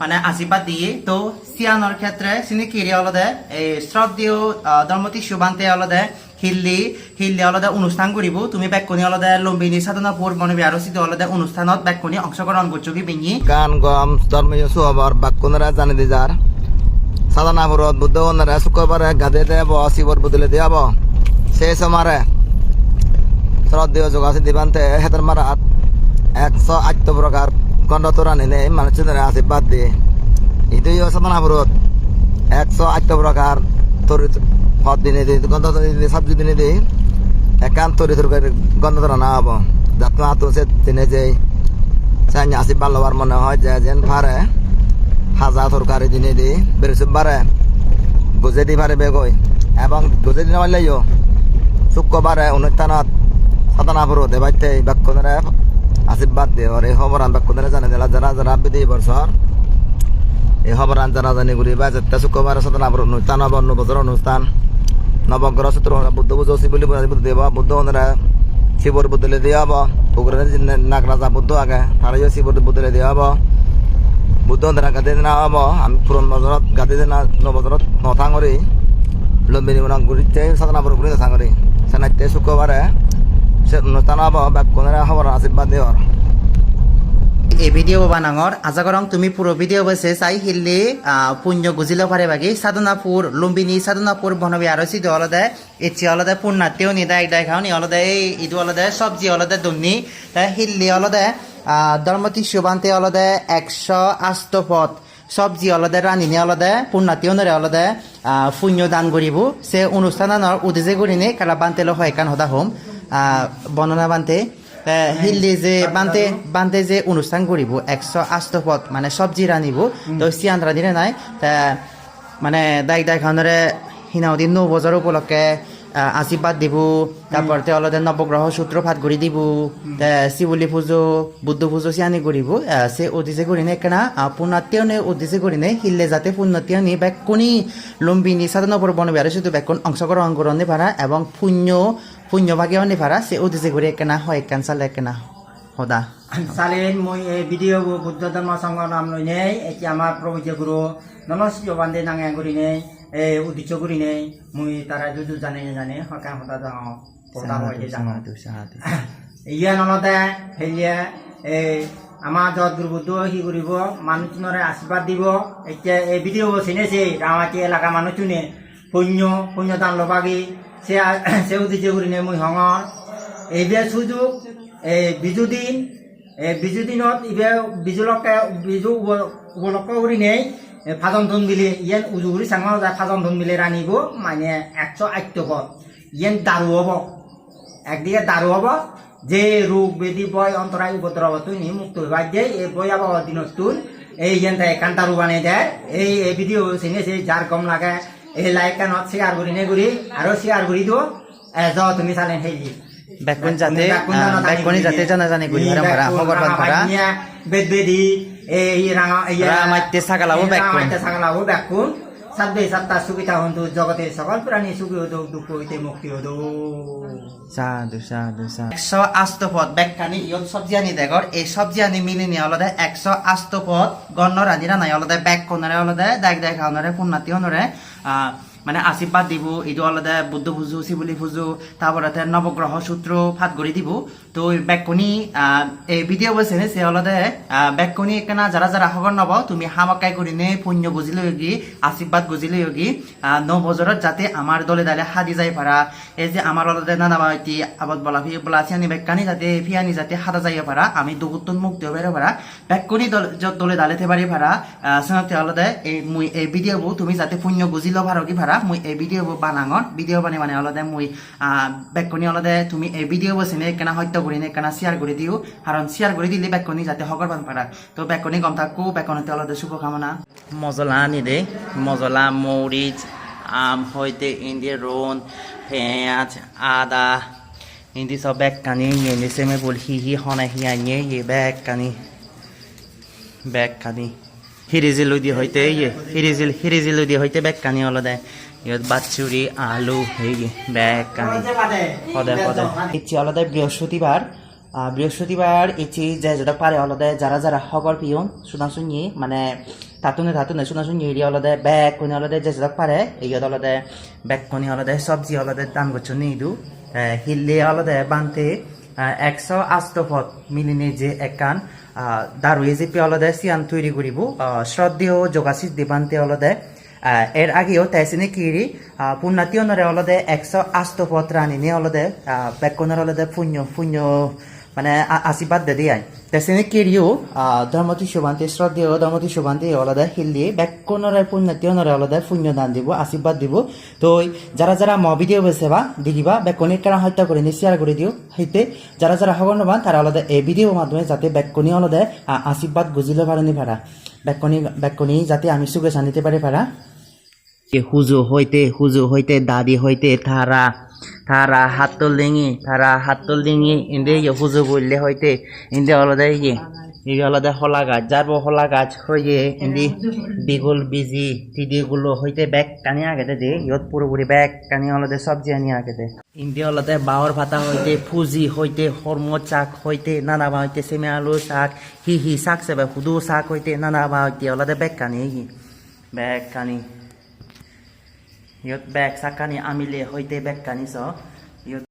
মানে আশীর্বাদ দিয়ে, তো সিয়ানোর ক্ষেত্রে সিনিকিরি অলদে এই শ্রদ্ধেয় ধর্মতি সুবান্তে অলদে, হিল্লি হিল্লি অলদে অনুষ্ঠান কৰিব তুমি বেকনি অলদে লম্বিনী সাধনাপুর মনবি আরসিত অলদে অনুষ্ঠানত বেকনি অংশগ্রহণ করছ, কি বিঙি গান গম, ধর্মীয় সুহবর, বাক্যনরা জানি দিজার সাধনাপুরত বুদ্ধ ওনারা শুক্রবারে গাদে দেব, শিবর বদলে দেব। সেই সমারে শ্রদ্ধেয় যোগাসী দিবান্তে, হেতর মারাত একশো আট প্রকার গণ্ডতরা নিনে মানুষের আশীর্বাদ দিয়ে। ইতুই সাধনাপুরত একশো আট প্রকার তরিত পদ দিনে দিই গন্ধ দিনে সবজি দিনে দিই একান তরিত গন্ধতরা না হব। যাত্রা আতো সে দিনে যেই সাইন আশীর্বাদ লবার মনে হয় যে, যেন পারে। হাজা তরকারি দিনে দি, বৃহস্পতিবারে গুজে দি পারে বেগই এবং গুজে দিন পারলেও শুক্রবারে অনুষ্ঠানত সাধনাপুর দেবাইতে বাক্যরে আশীর্বাদ দিয়ে। আর এই খবর আমি বাক্যরে জানে দিলা যারা যারা বিধি বছর এই খবর আন যারা জানি ঘুরি বা যেতে শুক্রবারে সাধনাপুর অনুষ্ঠান হব বছর অনুষ্ঠান। নবগ্রহ সূত্র বুদ্ধ পুজো শিব বুলি বুদ্ধ বুদ্ধ ওনারা শিবর বুদ্ধলে দিয়া হব। উগ্রে নাগ রাজা বুদ্ধ আগে তারাইও শিবর বুদ্ধলে দিয়া হব। বুদ্ধ ওনারা গাদি দিনা হব। আমি পুরন বছৰত গাদি দিনা নবছৰত নথাঙৰি, লম্বিনী মনাং গুৰিতে সাধনাপুর গুৰি নথাঙৰি সেনাইতে শুক্ৰবাৰে সে অনুষ্ঠান হব বা কোনেৰে খবৰ আশীৰ্বাদ দিয়ৰ এই ভিডিও বানাঙর আজাগরং তুমি পুরো ভিডিও বসে চাই হিল্লি পুণ্য গুজিল পারে বাকি সাধনাপুর লুম্বিনী সাধনাপুর বনবি আরসি অলদে, ইচ্ছি অলদে পুণ্যাতেও নি দায় দায় খাওনি অলদে এই ইদু অলদে সবজি অলদে দুমনি হিল্লি অলদে ধর্মতি সুবান্তে অলদে একশো আষ্ট পথ সবজি অলদে রানিনি অলদে পুণ্যাতিও নরে অলদে পুণ্য দান করিব সে অনুষ্ঠানৰ উদ্দেশ্যে কৰিনে কালা বান্তেলো হয় কান সদা হোম। বৰ্ণনা বান্তে হিল্লি যে বান্তে বান্তে যে অনুষ্ঠান কৰিব, একশ আষ্ট পথ মানে চব্জি ৰান্ধিব। তো চিয়ান ৰান্ধিলে নাই মানে দাইক দাইক খানৰে সিনাওদি নৌ বজাৰ উপলক্ষে আহ, আশীৰ্বাদ দিব। তারপর অলদে নবগ্রহ সূত্র ভাত করে দিব। তা শিবলি পুজো বুদ্ধ পুজো সিয়ানি করিব সে উদ্দেশ্যে করি নে কেনা পুণ্যাতীয় নে উদ্দেশ্যে করি নে হিল্লে যাতে পুণ্যাতীয় নি ব্যাক কোনি লম্বিনী সাধনপর বন বেড়ে শুধু ব্যাক কোন অংশগ্রহণ করতে পারা এবং পুণ্য পুণ্য ভাগে অনে পারা সে উদ্দেশ্যে করে কেনা হয় ক্যান্সাল কেনা সদা। চালেন মই এই ভিডিঅ' বুদ্ধ ধৰ্ম সংঘ নাম লৈ নেই। এতিয়া আমাৰ প্ৰভু যে গুৰু নমস্য বান্ধে নাঙে কৰি নেই। এই উদ্দেশ্য কৰি নেই। মই তারা যদিও জানে জানে। সকাম সদা যাওঁ পৰ্দা হয় যাওঁ ইয়ে এই আমাৰ যত গুৰু বুদ্ধ সি কৰিব? মানুহজনৰে আশীৰ্বাদ দিব। এতিয়া এই ভিডিঅ' চিনেছে গাঁৱতী এলেকা মানুহজনে। পুণ্য পুণ্য দান লবাগি। সে সে উদ্দেশ্য কৰি নে মই হঙৰ। এইবাৰ সুযোগ এই বিজু দিন। এই বিজু দিনত ইবে বিজুলকে বিজু উপ- উপলক্ষ কৰি নেই। ফাজন ধন মিলি ইয়েন উজুগুৰি চাঙৰ যায় ফাজন ধন মিলি ৰান্ধিব মানে একশ পদ ইয়েন দাৰু হ'ব। একদিকে দারু হব যে রোগ বেদি বয় অন্তরায় উপদ্রব তুই মুক্ত হইবার যে এই ভয়াবহ দিনত তুন এই যেন একান দারু বানাই দেয়। এই এই ভিডিও চিনে সেই যার কম লাগে এই লাইক কানত শেয়ার করি নে করি আরও শেয়ার করি দিও এজ তুমি চালে সেই ব্যাকুণ যাতে ব্যাকুণী যাতে জানা জানি করি ভাড়া খবর বেদ বেদি এই রাঙা রামাইতে সাগালাবো ব্যাকুণ রামাইতে সাগালাবো ব্যাকুণ সাতবে সাতটা সুবিধা হন্তু জগতে সকল প্রাণী সুখী হতো দুঃখ হইতে মুক্তি হতো সাধু সাধু সাধু। একশো আষ্ট পদ ব্যাখ্যানি ইয়ত সবজি আনি দেখর এই সবজি আনি মিলি নিয়ে অলদে একশো আষ্ট পদ গণ্য রাজিরা নাই অলদে ব্যাগ কোনরে অলদে দেখ দেখ হনরে পুণ্যাতি হনরে আহ মানে আশীর্বাদ দিব ইটো অলদে বুদ্ধ পুজো শিবলি পুজো তারপরে নবগ্রহ সূত্র ফাত করে দিব। তো ব্যাকুনি এই ভিডিও বলছে সে অলদে ব্যাকুনি কেনা যারা যারা খবর নব, তুমি হামাকাই করি নে পুণ্য বুঝিলে গি আশীর্বাদ বুঝিলে গি ন বজরত যাতে আমার দলে দালে হাদি যাই পারা এই যে আমার অলদে নানা বাড়ি আবাদ বলা, ফি বলা আছি ব্যাকানি যাতে, ফিয়ানি যাতে হাদা যাইয়া পারা আমি দুগুত্তন মুক্তি হবে পারা ব্যাকুনি দলে দালেতে পারি পারা সিনতে অলদে এই, মুই, এই ভিডিও তুমি যাতে পুণ্য বুঝিল পারো কি পারা মুই এই ভিডিও বু বানাঙর ভিডিও বানি মানে অলদে মুই ব্যাকুনি অলদে তুমি এই ভিডিও বসিনে কেনা হত্য করি নে, কেনা শেয়ার করে দিও। কারণ শেয়ার করে দিলে ব্যাকুনি যাতে হগর বান পারা তো ব্যাকুনি গম থাকো ব্যাকুনিতে অলদে শুভকামনা। মজলা আনি দে। মজলা মরিচ আম হইতে ইন্দি রোন পেঁয়াজ, আদা। ইন্দি সব ব্যাগ কানি ইন্দি সেমে বল হি হি হনা হি আনিয়ে ইয়ে ব্যাগ কানি ব্যাগ কানি হিরিজিল দি হইতে ইয়ে হিরিজিল হিরিজিল দি হইতে ব্যাগ কানি অলদে ইয়াত বাচ্চুরি আলু হেৰি বেগ কানি সদায় সদায় ইচ্ছি অলদাই বৃহস্পতিবার। আহ, বৃহস্পতিবার ইচ্ছি যে যেটা পারে অলদাই যারা যারা হগর পিয়ন শুনা শুনি মানে তাতুনে তাতুনে শুনা শুনি এরি অলদাই বেগ কোনি অলদাই যে যেটা পারে ইয়াত অলদাই বেগ কোনি অলদাই সবজি হলো অলদাই দান করছ নিদু হিল্লে অলদাই বানতে একশো ফট মিলিনে যে একান দারু এজিপি অলদায় সিয়ান তৈরি করিব শ্রদ্ধেয় যোগাসিত দেবান্তে অলদায়। এর আগেও তেসিনে কিরি পুণ্যাতীয়নরে অলদে একশো আষ্ট পথ রানিনে অলদে বেকনের অলদে পুণ্য পুণ্য মানে আশীর্বাদ দে দিয়াই তেসিনে কিরিও ধর্মতি শুভান্তি শ্রদ্ধেয় ধর্মতি শুভান্তি অলদে হিল্লি বেকনরে পুণ্যাতীয়নরে অলদে পুণ্য দান দিব আশীর্বাদ দিব। তো যারা যারা ম ভিডিও বেছে বা দেখিবা বেকনির কারণ হত্যা করে নি শেয়ার করে দিও হইতে যারা যারা হগনবান তারা অলদে এই ভিডিওর মাধ্যমে যাতে বেকনি অলদে আশীর্বাদ গুজিলে পারেনি পারা বেকনি বেকনি যাতে আমি সুখে শান্তিতে পারে যে হুজু হইতে হুজু হইতে দাদি হইতে থারা থারা হাতল ডিঙি থারা হাতল ডিঙি ইন্দে হুজু বললে হইতে ইন্দে আলাদা ইয়ে ইয়ে আলাদা হলা গাছ যারবো হলা গাছ হইয়ে ইন্দি বিগুল বিজি তিদিগুলো হইতে ব্যাগ টানি আগেতে দে, ইয়ত পুরোপুরি ব্যাগ টানি আলাদা সবজি আনি আগেতে। ইন্দি আলাদা বাওয়ার ভাতা হইতে ফুজি হইতে হরম চাক হইতে নানা বা হইতে সেমে আলু শাক, হি হি শাক সেবে, হুদু শাক হইতে নানা বা হইতে আলাদা ব্যাগ কানি ব্যাগ কানি Bag sakani amile hoite bag kani so